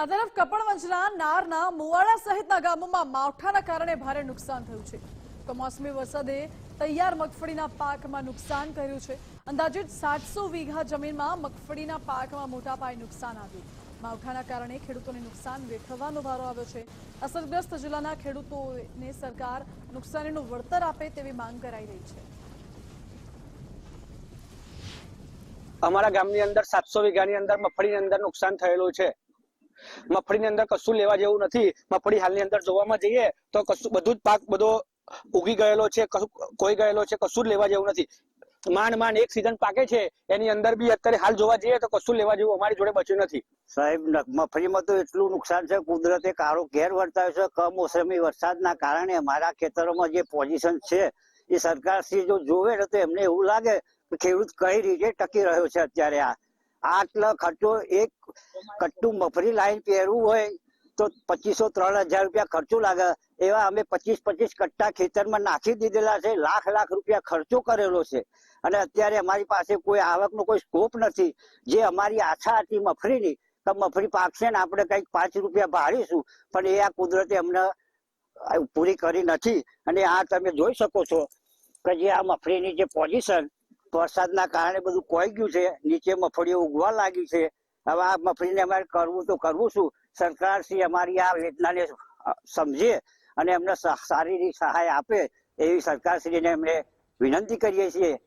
આ તરફ કપડવંજના નારના, મુવાડા સહિતના ગામોમાં માવઠાના કારણે ભારે નુકસાન થયું છે. કમોસમી વરસાદે તૈયાર મગફળીના પાકમાં નુકસાન કર્યું છે. અંદાજિત સાતસો વીઘા જમીનમાં મગફળીના પાકમાં મોટા પાયે નુકસાન આવ્યું. માવઠાના કારણે ખેડૂતોને નુકસાન વેઠવવાનો વારો આવ્યો છે. અસરગ્રસ્ત જિલ્લાના ખેડૂતોને સરકાર નુકસાનીનું વળતર આપે તેવી માંગ કરાઈ રહી છે. અમારા ગામની અંદર સાતસો વીઘાની અંદર મગફળીની અંદર નુકસાન થયેલું છે. મગફળીની અંદર કશું લેવા જેવું નથી. મગફળી હાલની અંદર જોવામાં જઈએ તો કશું, બધું જ પાક બધો ઉગી ગયેલો છે કોઈ ગયેલો છે, કશું જ લેવા જેવું નથી. માંડ માંડ એક સીઝન પાકે છે, એની અંદર બી અત્યારે હાલ જોવા જઈએ તો કશું લેવા જેવું અમારી જોડે બચ્યું નથી. સાહેબ મગફળીમાં તો એટલું નુકસાન છે, કુદરતે કાળો ઘેર વર્તાયો છે, કમોસમી વરસાદના કારણે અમારા ખેતરોમાં જે પોઝિશન છે, એ સરકાર શ્રી જો જોવે ને તો એમને એવું લાગે કે ખેડૂત કઈ રીતે ટકી રહ્યો છે અત્યારે આ. આટલો ખર્ચો, એક કટ્ટું મફરી લાઈન પહેરવું હોય તો પચીસો ત્રણ હજાર રૂપિયા ખર્ચો લાગે. એવા અમે પચીસ પચીસ કટ્ટા ખેતરમાં નાખી દીધેલા છે, લાખ લાખ રૂપિયા ખર્ચો કરેલો છે. અને અત્યારે અમારી પાસે કોઈ આવકનો કોઈ સ્કોપ નથી. જે અમારી આશા હતી મફરીની, તો મફરી પાકશે ને આપણે કંઈક પાંચ રૂપિયા ભાળીશું પણ એ આ કુદરતે અમને પૂરી કરી નથી. અને આ તમે જોઈ શકો છો કે જે આ મફરીની જે પોઝિશન વરસાદના કારણે બધું કોઈ ગયું છે? નીચે મફળીઓ ઉગવા લાગી છે. હવે આ મફળીને અમારે કરવું તો કરવું શું? સરકાર શ્રી અમારી આ વેદનાને સમજે અને એમને સારી સહાય આપે એવી સરકારશ્રીને એમને વિનંતી કરીએ છીએ.